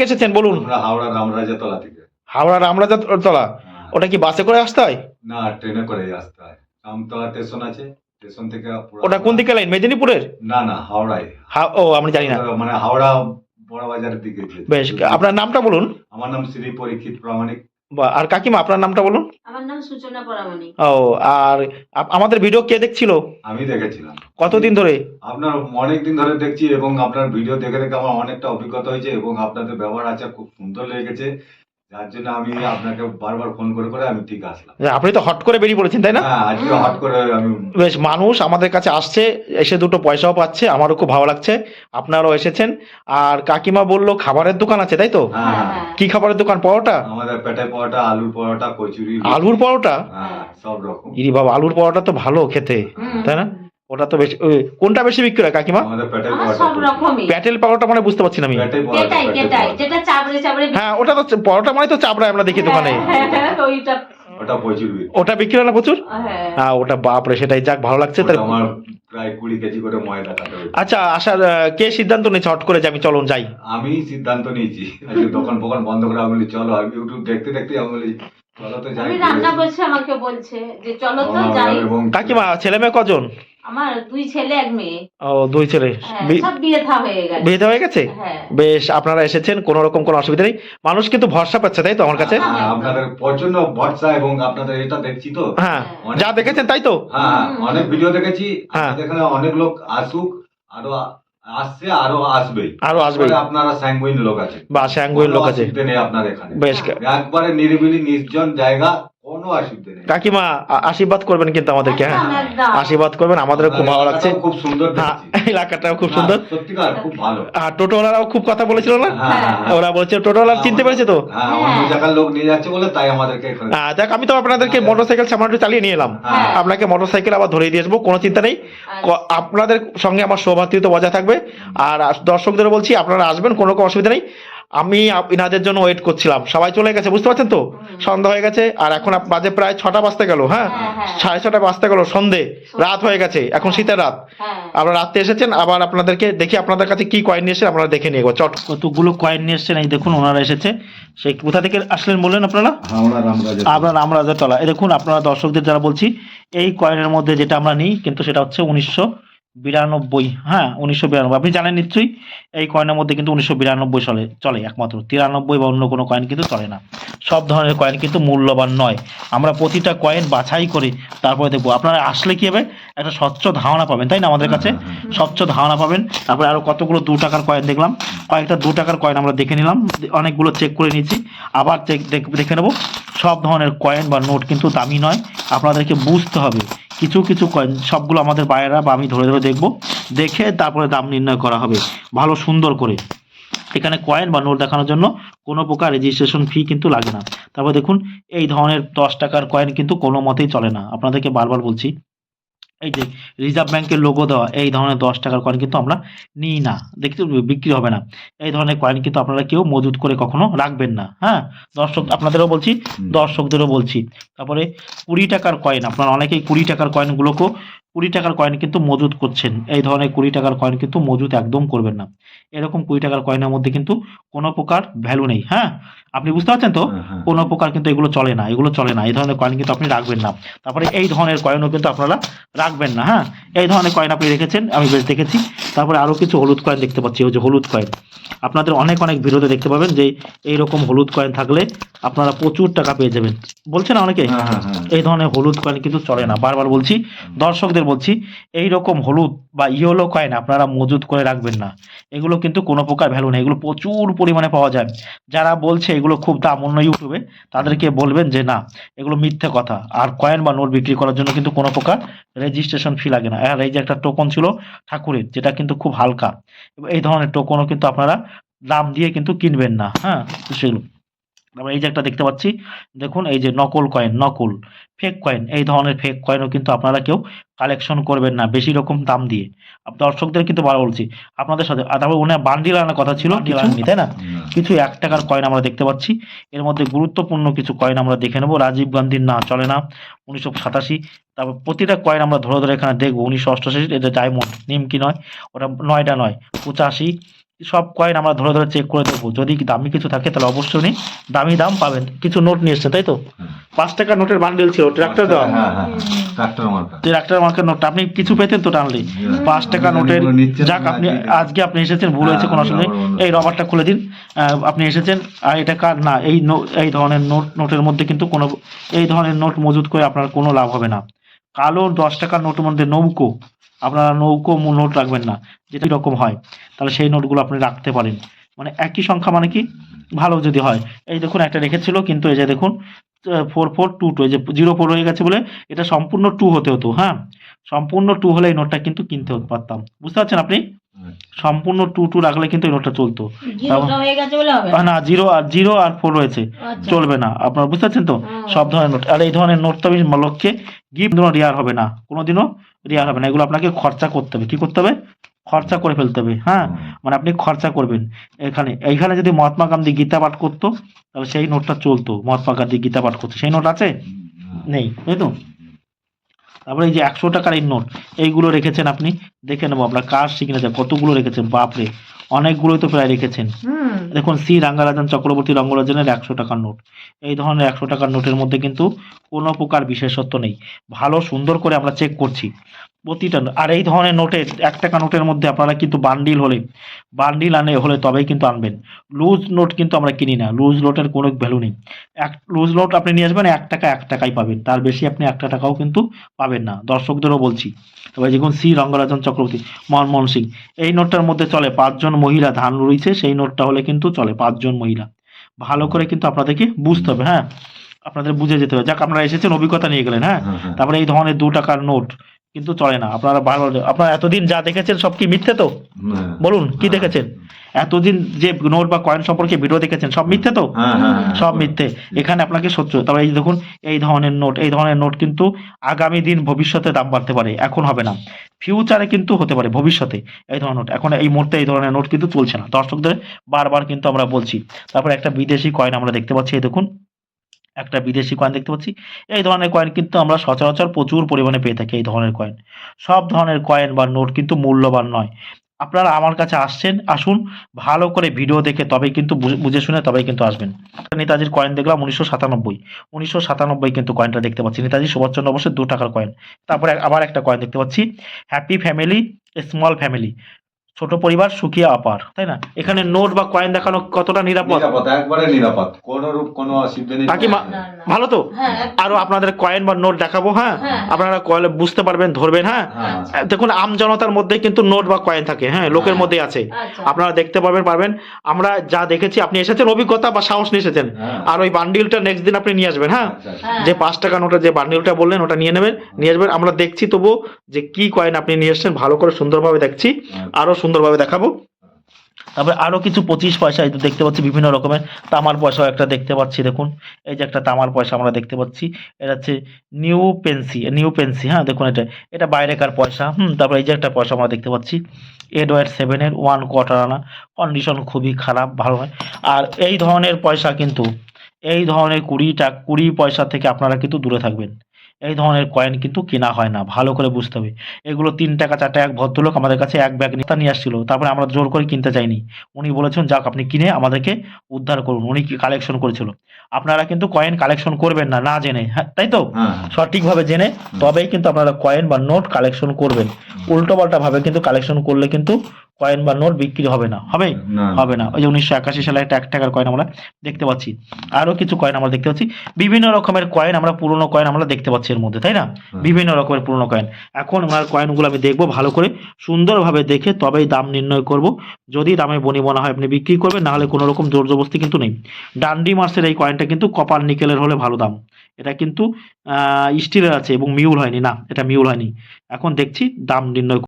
থেকে এসেছেন বলুন। আমরা হাওড়া রামরাজাতলা থেকে। হাওড়া রামরাজা তলা? হ্যাঁ। ওটা কি বাসে করে আসতে হয়? না ট্রেনে করে আসতে হয়। রামতলা স্টেশন আছে স্টেশন থেকে ওটা কোন দিকে লাইন মেদিনীপুরের? না না হাওড়ায়। ও আমি জানি না। মানে হাওড়া বড় বাজারের দিকে বেশ আপনার নামটা বলুন। আমার নাম শ্রী পরীক্ষিত প্রামাণিক। আর কাকিমা আপনার নামটা বলুন। আমার নাম সূচনা পরামানিক ও আর আমাদের ভিডিও কে দেখছিল? আমি দেখেছিলাম। কতদিন ধরে? আপনার অনেক দিন ধরে দেখছি এবং আপনার ভিডিও দেখে দেখে আমার অনেকটা অভিজ্ঞতা হয়েছে এবং আপনাদের ব্যবহার আচার খুব সুন্দর লেগেছে। যার জন্য আমি আপনাকে বারবার ফোন করে করে আমি ঠিক আসলাম। আপনি তো হট করে বেরিয়ে পড়েছেন তাই না? হ্যাঁ আজকে হট করে আমি বেশ মানুষ আমাদের কাছে আসছে এসে দুটো পয়সাও পাচ্ছে আমারও খুব ভালো লাগছে আপনারাও এসেছেন। আর কাকিমা বলল খাবারের দোকান আছে তাই তো? হ্যাঁ হ্যাঁ। কি খাবারের দোকান পরোটা? আমাদের পেটে পরোটা আলুর পরোটা কচুরি আলুর পরোটা? সব রকম। ইরি বাবা আলুর পরোটা তো ভালো খেতে তাই না? ওটা তো বেশি ওই, কোনটা বেশি বিক্রি হয় কাকিমা? সব রকমই। প্যাটেল পরোটা মানে বুঝতে পারছি না আমি। কেটাই কেটাই যেটা চাবড়ে চাবড়ে হ্যাঁ ওটা তো পরোটা মানে তো চাপড়ায় আমরা দেখি দোকানে। হ্যাঁ, হ্যাঁ, ওইটা। ওটা প্রচুর বিক্রি। ওটা বিক্রি হয় না প্রচুর? হ্যাঁ। হ্যাঁ ওটা বাপরে সেটাই যাক ভালো লাগছে ওটা তাহলে। আমার প্রায় কুড়ি কেজি করে ময়দা কাটা আচ্ছা আসার কে সিদ্ধান্ত নিয়েছে? হট করে যে আমি চলুন যাই। আমি সিদ্ধান্ত নিয়েছি। দোকান ফোকান বন্ধ করে আমি চলো আমি ইউটিউব দেখতে দেখতে আমি আমি রান্না করছি আমাকে বলছে যে চলো তো যাই। কাকিমা ছেলে মেয়ে কজন? আমার দুই ছেলে এক মেয়ে। ও দুই ছেলে। হ্যাঁ, সব বিয়ে থা হয়ে গেছে। বিয়ে দেওয়া হয়ে গেছে? হ্যাঁ। বেশ আপনারা এসেছেন কোনো রকম কোনো অসুবিধা নেই। মানুষ কিন্তু ভরসা পাচ্ছে তাই তো আমার কাছে? হ্যাঁ, আপনাদের প্রচণ্ড ভরসা এবং আপনাদের এটা দেখছি তো। হ্যাঁ যা দেখেছেন তাই তো? হ্যাঁ অনেক ভিডিও দেখেছি। হ্যাঁ। আপনাদের এখানে অনেক লোক আসুক আরও আসছে আরও আসবে আরও আসবে আপনারা স্যাঙ্গুইন লোক আছে বা স্যাঙ্গুইন লোক আছে আপনার এখানে। বেশ। একবারে নিরিবিলি নির্জন জায়গা কোনো অসুবিধে নেই। কাকিমা আশীর্বাদ করবেন কিন্তু আমাদেরকে হ্যাঁ। আশীর্বাদ করবেন আমাদের খুব ভালো লাগছে। এলাকাটাও খুব সুন্দর হ্যাঁ এলাকাটাও খুব সুন্দর। সত্যিকার খুব ভালো। আর টোটোওয়ালারাও খুব কথা বলেছিল না? হ্যাঁ, হ্যাঁ, হ্যাঁ। ওরা বলছে টোটোওয়ালা চিনতে পেরেছে তো? হ্যাঁ অন্য জায়গার লোক নিয়ে যাচ্ছে বলে তাই আমাদেরকে আহ, যাক আমি তো আপনাদেরকে মোটরসাইকেল সামনে একটু চালিয়ে নিয়ে এলাম। হ্যাঁ। আপনাকে মোটরসাইকেল আবার ধরিয়ে দিয়ে আসব কোনো চিন্তা নেই। আপনাদের সঙ্গে আমার সৌভাতৃত্ব বজায় থাকবে। আর দর্শকদের বলছি আপনারা আসবেন কোনো রকম অসুবিধা নেই। আমি ইনাদের জন্য ওয়েট করছিলাম। সবাই চলে গেছে বুঝতে পারছেন তো? সন্ধ্যা হয়ে গেছে আর এখন বাজে প্রায় ছটা বাজতে গেল হ্যাঁ? হ্যাঁ, হ্যাঁ। সাড়ে ছটা বাজতে গেল সন্ধে রাত হয়ে গেছে এখন শীতের রাত। হ্যাঁ। আপনারা রাত্রে এসেছেন আবার আপনাদেরকে দেখি আপনাদের কাছে কি কয়েন নিয়ে এসে আপনারা দেখে নিয়ে চট। কতগুলো কয়েন নিয়ে এসেছেন এই দেখুন ওনারা এসেছে। সেই কোথা থেকে আসলেন বললেন আপনারা? আমরা রামরাজার তলা। এই দেখুন আপনারা দর্শকদের যারা বলছি এই কয়েনের মধ্যে যেটা আমরা নিই কিন্তু সেটা হচ্ছে উনিশশো বিরানব্বই হ্যাঁ উনিশশো বিরানব্বই। আপনি জানেন নিশ্চয়ই এই কয়েনের মধ্যে কিন্তু উনিশশো বিরানব্বই সালে চলে একমাত্র। তিরানব্বই বা অন্য কোনো কয়েন কিন্তু চলে না। সব ধরনের কয়েন কিন্তু মূল্যবান নয়। আমরা প্রতিটা কয়েন বাছাই করে তারপরে দেখব। আপনারা আসলে কি হবে? একটা স্বচ্ছ ধারণা পাবেন তাই না আমাদের কাছে? স্বচ্ছ ধারণা পাবেন। তারপরে আরও কতগুলো দু টাকার কয়েন দেখলাম। কয়েকটা দু টাকার কয়েন আমরা দেখে নিলাম। অনেকগুলো চেক করে নিয়েছি। আবার চেক দেখে নেব। সব ধরনের কয়েন বা নোট কিন্তু দামি নয়। আপনাদেরকে বুঝতে হবে কিছু কিছু কয়েন সবগুলো আমাদের বাইরেরা বা আমি ধরে ধরে দেখব। দেখে তারপরে দাম নির্ণয় করা হবে। ভালো, সুন্দর করে। এখানে কয়েন বা নোট দেখানোর জন্য কোনো প্রকার রেজিস্ট্রেশন ফি কিন্তু লাগে না। তারপর দেখুন, এই ধরনের দশ টাকার কয়েন কিন্তু কোনো মতেই চলে না। আপনাদেরকে বারবার বলছি এই যে রিজার্ভ ব্যাংকের লোগো দেওয়া এই ধরনের দশ টাকার কয়েন কিন্তু আমরা নিই না। দেখতে বিক্রি হবে না। এই ধরনের কয়েন কিন্তু আপনারা কেউ মজুত করে কখনো রাখবেন না হ্যাঁ? দর্শক আপনাদেরও বলছি দর্শকদেরও বলছি। তারপরে কুড়ি টাকার কয়েন আপনারা অনেকেই কুড়ি টাকার কয়েনগুলোকেও কুড়ি টাকার কয়েন কিন্তু মজুত করছেন। এই ধরনের কুড়ি টাকার কয়েন কিন্তু মজুত একদম করবেন না। এরকম কুড়ি টাকার কয়েনের মধ্যে কিন্তু কোনো প্রকার ভ্যালু নেই হ্যাঁ? আপনি বুঝতে পারছেন তো? কোনো প্রকার কিন্তু এগুলো চলে না এগুলো চলে না এই ধরনের কয়েন কিন্তু আপনি রাখবেন না। তারপরে এই ধরনের কয়েনও কিন্তু আপনারা রাখবেন না হ্যাঁ? এই ধরনের কয়েন আপনি রেখেছেন আমি বেশ দেখেছি। তারপরে আরও কিছু হলুদ কয়েন দেখতে পাচ্ছি ওই যে হলুদ কয়েন আপনাদের অনেক অনেক ভিডিওতে দেখতে পাবেন যে এইরকম হলুদ কয়েন থাকলে আপনারা প্রচুর টাকা পেয়ে যাবেন। বলছেন না অনেকে? এই ধরনের হলুদ কয়েন কিন্তু চলে না বারবার বলছি দর্শকদের বলছি এই রকম হলুদ বা ইয়েলো কয়েন আপনারা মজুত করে রাখবেন না। এগুলো কিন্তু কোনো প্রকার ভ্যালু নেই এগুলো প্রচুর পরিমাণে পাওয়া যায়। যারা বলছে এগুলো খুব দাম অন্য ইউটিউবে, তাদেরকে বলবেন যে না, এগুলো মিথ্যে কথা। আর কয়েন বা নোট বিক্রি করার জন্য কিন্তু কোনো প্রকার রেজিস্ট্রেশন ফি লাগে না। আর এই যে একটা টোকন ছিল ঠাকুরের, যেটা কিন্তু খুব হালকা। এই ধরনের টোকনও কিন্তু আপনারা দাম দিয়ে কিন্তু কিনবেন না হ্যাঁ? সেগুলো তারপর এই যে একটা দেখতে পাচ্ছি দেখুন এই যে নকল কয়েন নকল ফেক কয়েন এই ধরনের ফেক কয়েনও কিন্তু আপনারা কেউ কালেকশন করবেন না বেশি রকম দাম দিয়ে। দর্শকদের কিন্তু বার বলছি আপনাদের সাথে তারপর ওনার বান্ডিল আনার কথা ছিল তাই না? কিছু এক টাকার কয়েন আমরা দেখতে পাচ্ছি এর মধ্যে গুরুত্বপূর্ণ কিছু কয়েন আমরা দেখে নেব রাজীব গান্ধীর না চলে না উনিশশো সাতাশি তারপর প্রতিটা কয়েন আমরা ধরে ধরে এখানে দেখব উনিশশো অষ্টাশি এটা ডায়মন্ড নিমকি নয় ওটা নয়টা নয় পঁচাশি সব কয়েন আমরা ধরে ধরে চেক করে দেবো যদি দামি কিছু থাকে তাহলে অবশ্যই দামি দাম পাবেন। কিছু নোট নিয়ে এসছে তাই তো? পাঁচ টাকা নোটের বান্ডেল ছিল ট্রাক্টর হ্যাঁ হ্যাঁ ট্রাক্টর নোটটা আপনি কিছু পেতেন তো টানলে পাঁচ টাকা নোটের যাক আপনি আজকে আপনি এসেছেন ভুল হয়েছে কোনো হ্যাঁ, অসুবিধা। এই রবারটা খুলে দিন। আপনি এসেছেন আর এটা কার? না এই এই ধরনের নোট নোটের মধ্যে কিন্তু কোনো এই ধরনের নোট মজুত করে আপনার কোনো লাভ হবে না। কালো দশ টাকার নোটের মধ্যে নৌকো। আপনারা নৌকো নোট রাখবেন না, যেটা এরকম হয়, তাহলে সেই নোটগুলো আপনি রাখতে পারেন। মানে একই সংখ্যা মানে কি? ভালো যদি হয়। এই দেখুন, একটা রেখেছিল, কিন্তু এই যে দেখুন ফোর ফোর টু টু এই যে জিরো ফোর হয়ে গেছে বলে এটা সম্পূর্ণ টু হতে হতো হ্যাঁ? সম্পূর্ণ টু হলে এই নোটটা কিন্তু কিনতে পারতাম। বুঝতে পারছেন আপনি? সম্পূর্ণ টু টু রাখলে কিন্তু এই নোটটা চলতো। জিরোটা হয়ে গেছে বলে হবে? আহ, না জিরো আর জিরো আর ফোর রয়েছে। আচ্ছা। চলবে না। আপনারা বুঝতে পারছেন তো? সব ধরনের নোট আর এই ধরনের নোট তো আমি লোককে গিফট কোনো রেয়ার হবে না। কোনোদিনও রেয়ার হবে না। এগুলো আপনাকে খরচা করতে হবে। কি করতে হবে? খরচা করে ফেলতে হবে। হ্যাঁ? মানে আপনি খরচা করবেন। এখানে এইখানে যদি মহাত্মা গান্ধী গীতা পাঠ করতো তাহলে সেই নোটটা চলতো। মহাত্মা গান্ধী গীতা পাঠ করতো। সেই নোট আছে? নেই। তাই তো? তারপরে এই যে একশো টাকার এই নোট এইগুলো রেখেছেন আপনি দেখে নেব আপনার কার সিগনেচার কতগুলো রেখেছেন বাপরে অনেকগুলোই তো প্রায় রেখেছেন। দেখুন সি রাঙ্গারাজন চক্রবর্তী রঙ্গরাজনের একশো টাকার নোট এই ধরনের একশো টাকার নোটের মধ্যে কিন্তু কোনো প্রকার বিশেষত্ব নেই। ভালো, সুন্দর করে আমরা চেক করছি। প্রতিটা, আর এই ধরনের নোটের এক টাকা নোটের মধ্যে আপনারা কিন্তু বান্ডিল হলে বান্ডিল আনে হলে তবেই কিন্তু আনবেন। লুজ নোট কিন্তু আমরা কিনি না। লুজ নোটের কোনো ভ্যালু নেই। এক লুজ নোট আপনি নিয়ে আসবেন, এক টাকা এক টাকাই পাবেন। তার বেশি আপনি একটা টাকাও কিন্তু পাবেন না। দর্শকদেরও বলছি। তবে দেখুন সি রঙ্গরাজন চক্রবর্তী, মনমোহন সিং। এই নোটটার মধ্যে চলে পাঁচজন মহিলা ধান রয়েছে সেই নোটটা হলে কিন্তু চলে পাঁচজন মহিলা। ভালো করে কিন্তু আপনাদেরকে বুঝতে হবে হ্যাঁ? আপনাদের বুঝে যেতে হবে। যাক আপনারা এসেছেন অভিজ্ঞতা নিয়ে গেলেন হ্যাঁ? তারপরে এই ধরনের দু টাকার নোট কিন্তু চলে না। আপনারা ভালো আপনারা এতদিন যা দেখেছেন সব কি মিথ্যে তো? বলুন কি দেখেছেন? এতদিন যে নোট বা কয়েন সম্পর্কে ভিডিও দেখেছেন সব মিথ্যে তো? সব মিথ্যে। এখানে আপনাকে সত্য তবে এই দেখুন এই ধরনের নোট এই ধরনের নোট কিন্তু আগামী দিন ভবিষ্যতে দাম বাড়তে পারে। এখন হবে না। ফিউচারে কিন্তু হতে পারে ভবিষ্যতে এই ধরনের নোট। এখন এই মুহূর্তে এই ধরনের নোট কিন্তু চলছে না। দর্শকদের বারবার কিন্তু আমরা বলছি। তারপরে একটা বিদেশি কয়েন আমরা দেখতে পাচ্ছি এই দেখুন। একটা বিদেশি কয়েন দেখতে পাচ্ছি। এই ধরনের কয়েন কিন্তু আমরা সচরাচর প্রচুর পরিমাণে পেয়ে থাকি এই ধরনের কয়েন সব ধরনের কয়েন বা নোট কিন্তু মূল্যবান নয়। আপনারা আমার কাছে আসছেন, আসুন, ভালো করে ভিডিও দেখে তবে কিন্তু বুঝে- শুনে তবেই কিন্তু আসবেন। নেতাজির কয়েন দেখলাম উনিশশো সাতানব্বই। উনিশশো সাতানব্বই কিন্তু কয়েনটা দেখতে পাচ্ছি। নেতাজি সুভাষচন্দ্র বসের দু টাকার কয়েন তারপরে আবার একটা কয়েন দেখতে পাচ্ছি। হ্যাপি ফ্যামিলি স্মল ফ্যামিলি ছোট পরিবার সুখিয়া আপার তাই না? এখানে নোট বা কয়েন দেখানো কতটা নিরাপদ? নিরাপদ একবারে নিরাপদ। কোন রূপ কোনো অসুবিধা নেই। কাকিমা। ভালো তো? হ্যাঁ আরও আপনাদের কয়েন বা নোট দেখাবো হ্যাঁ? হ্যাঁ। আপনারা কয়েন বুঝতে পারবেন ধরবেন হ্যাঁ? হ্যাঁ। দেখুন আম জনতার মধ্যে কিন্তু নোট বা কয়েন থাকে হ্যাঁ? লোকের মধ্যে আছে। আচ্ছা। আপনারা দেখতে পারবেন পারবেন। আমরা যা দেখেছি আপনি এসেছেন অভিজ্ঞতা বা সাহস নিয়ে এসেছেন। আর ওই বান্ডিলটা নেক্সট দিন আপনি নিয়ে আসবেন হ্যাঁ? আচ্ছা, আচ্ছা। হ্যাঁ। যে পাঁচ টাকা নোটের যে বান্ডিলটা বললেন ওটা নিয়ে নেবেন নিয়ে আসবেন। আমরা দেখছি তবু যে কি কয়েন আপনি নিয়ে এসেছেন ভালো করে সুন্দরভাবে দেখছি। আরও সুন্দরভাবে দেখাবো। তারপরে আরও কিছু পঁচিশ পয়সা, এই তো দেখতে পাচ্ছি বিভিন্ন রকমের। তামার পয়সাও একটা দেখতে পাচ্ছি, দেখুন। এই যে একটা তামার পয়সা আমরা দেখতে পাচ্ছি। এটা হচ্ছে নিউ পেন্সি নিউ পেন্সি হ্যাঁ দেখুন এটা। এটা বাইরেকার পয়সা, হুম, তারপরে এই যে একটা পয়সা আমরা দেখতে পাচ্ছি। এডওয়ার্ড সেভেনের ওয়ান কোয়ার্টার আনা। কন্ডিশন খুবই খারাপ, ভালো নয়। আর এই ধরনের পয়সা কিন্তু, এই ধরনের কুড়ি টাকা, কুড়ি পয়সা থেকে আপনারা কিন্তু দূরে থাকবেন। এই ধরনের কয়েন কিন্তু কেনা হয় না ভালো করে বুঝতে হবে। এগুলো তিন টাকা চার টাকা এক ভদ্রলোক আমাদের কাছে এক ব্যাগ নিয়ে নিয়ে আসছিল তারপরে আমরা জোর করে কিনতে চাইনি। উনি বলেছেন যাক আপনি কিনে আমাদেরকে উদ্ধার করুন। উনি কালেকশন করেছিল। আপনারা কিন্তু কয়েন কালেকশন করবেন না না জেনে হ্যাঁ তাই তো? হ্যাঁ, হ্যাঁ। সঠিকভাবে জেনে তবেই কিন্তু আপনারা কয়েন বা নোট কালেকশন করবেন। উল্টো পাল্টা ভাবে কিন্তু কালেকশন করলে কিন্তু কয়েন বা নোট বিক্রি হবে না। হবে? না, হবে না। ওই যে উনিশশো একাশি সালে একটা এক টাকার কয়েন আমরা দেখতে পাচ্ছি। আরও কিছু কয়েন আমরা দেখতে পাচ্ছি। বিভিন্ন রকমের কয়েন আমরা পুরনো কয়েন আমরা দেখতে পাচ্ছি এর মধ্যে তাই না? বিভিন্ন রকমের পুরনো কয়েন এখন ওনার কয়েনগুলো আমি দেখব ভালো করে সুন্দরভাবে দেখে তবেই দাম নির্ণয় করব। যদি দামে বনি মনে হয় আপনি বিক্রি করবেন নাহলে কোনো রকম জোর জবস্তি কিন্তু নেই। ডান্ডি মার্সের এই কয়েনটা কিন্তু কপার নিকেলের হলে ভালো দাম। এটা কিন্তু স্টিলের আছে এবং মিউল হয়নি। না এটা মিউল হয়নি। এখন দেখছি দাম নির্ণয়